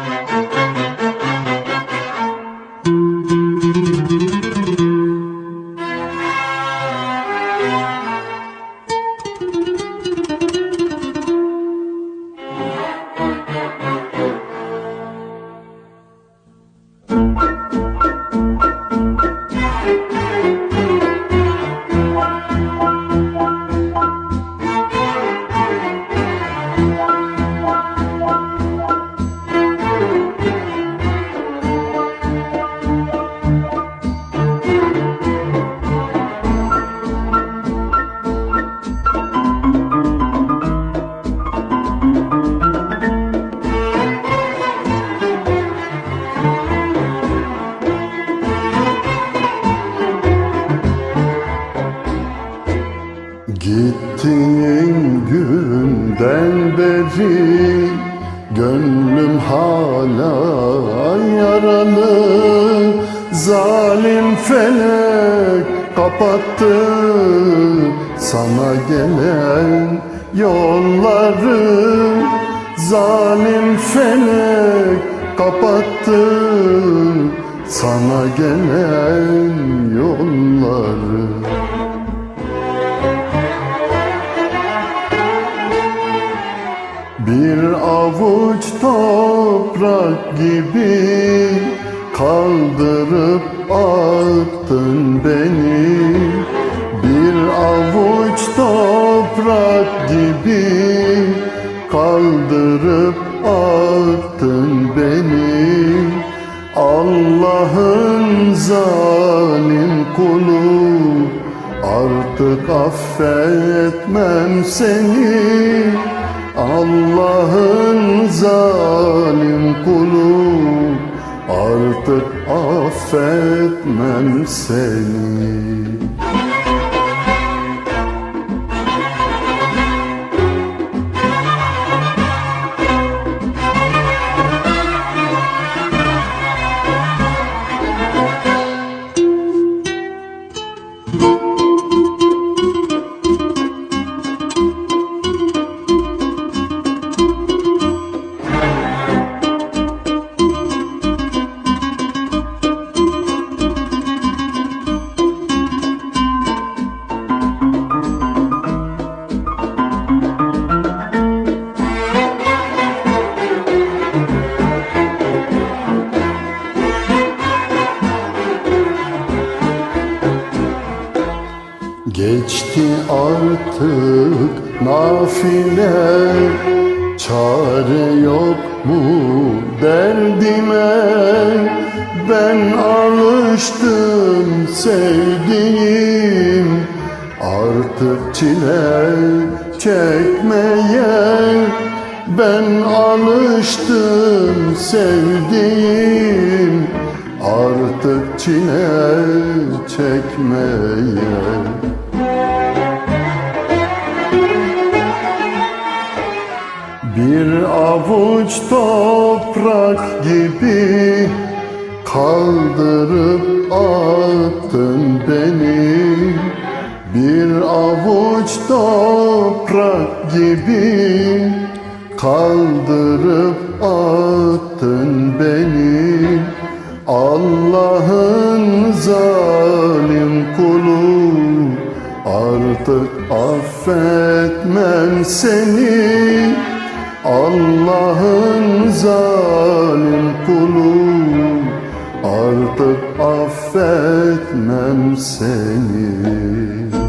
Thank beri Gönlüm hala yaralı. Zalim felek kapattı Sana gelen yolları. Zalim felek kapattı Sana gelen yolları Bir avuç toprak gibi kaldırıp attın beni. Bir avuç toprak gibi kaldırıp attın beni. Allah'ın zalim kulu Artık affetmem seni Allah'ın zalim kulu Artık affetmem seni Geçti artık nafile Çare yok mu derdime? Ben alıştım sevdiğim Artık çile çekmeye. Ben alıştım sevdiğim Artık çile çekmeye Bir avuç toprak gibi kaldırıp attın beni. Bir avuç toprak gibi kaldırıp attın beni. Allah'ın zalim kulu Artık affetmem seni Allah'ın zalim kulu Artık affetmem seni